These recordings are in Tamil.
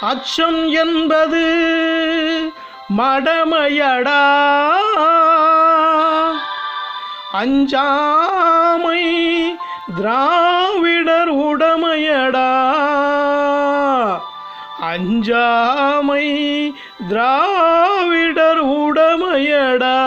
அச்சம் என்பது மடமையடா. அஞ்சாமை திராவிடர் உடமையடா. அஞ்சாமை திராவிடர் உடமையடா.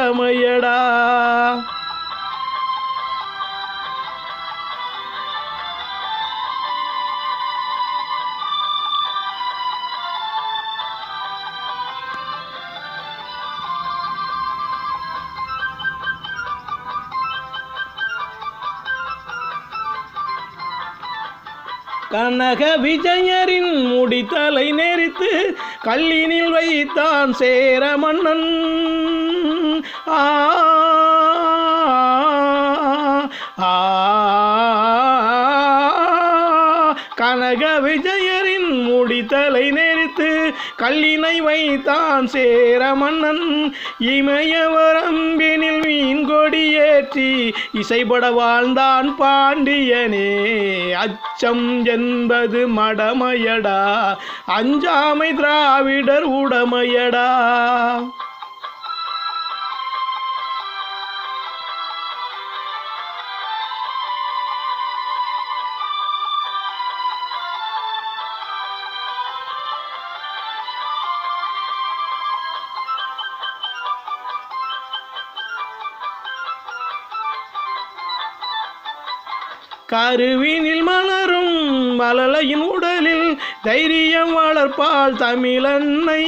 உடமையடா. கனக விஜயரின் முடித்தலை நெறித்து கல்லினில் வைத்தான் சேர மன்னன் ஆ ஆ, கனக விஜயரின் முடித்தலை நெறித்து கல்லினை வைத்தான் சேர மன்னன். இமயவரம்பினில் மீன் கொடியேற்றி இசைபட வாழ்ந்தான் பாண்டியனே. அச்சம் என்பது மடமையடா. அஞ்சாமை திராவிடர் உடமையடா. கருவினில் மலரும் மலலையின் உடலில் தைரியம் வளர்ப்பாள் தமிழன்னை.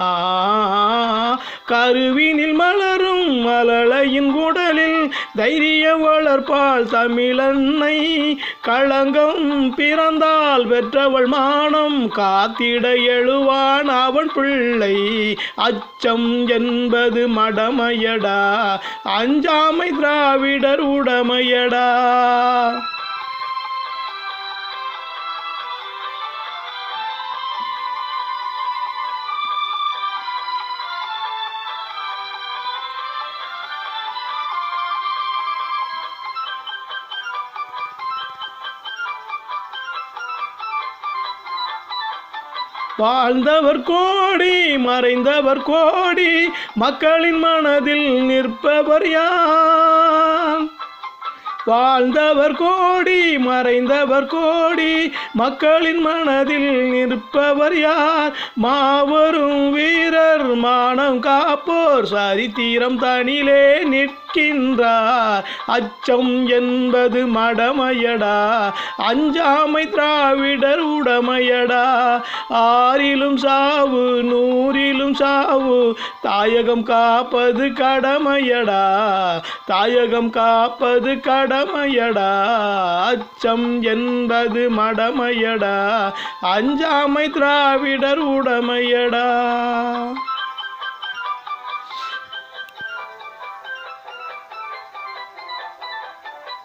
ஆ, கருவினில் மலரும் மலளையின் உடல் தைரியம் வளர்ப்பாள் தமிழன்னை. களங்கம் பிறந்தால் பெற்றவள் மானம். காத்திட எழுவான் அவன் பிள்ளை. அச்சம் என்பது மடமையடா. அஞ்சாமை திராவிடர் உடமையடா. வாழ்ந்தவர் கோடி மறைந்தவர் கோடி மக்களின் மனதில் நிற்பவர் யார்? வாழ்ந்தவர் கோடி மறைந்தவர் கோடி மக்களின் மனதில் நிற்பவர் யார்? மாபெரும் வீரர் மானம் காப்போர் சரித்திரம் தனிலே நிற்கின்றார். அச்சம் என்பது மடமையடா அஞ்சாமை திராவிடர் உடமையடா. ஆறிலும் சாவு நூறிலும் சாவு தாயகம் காப்பது கடமையடா தாயகம் காப்பது கட மடமையடா அச்சம் என்பது மடமையடா அஞ்சாமை திராவிடர் உடமையடா.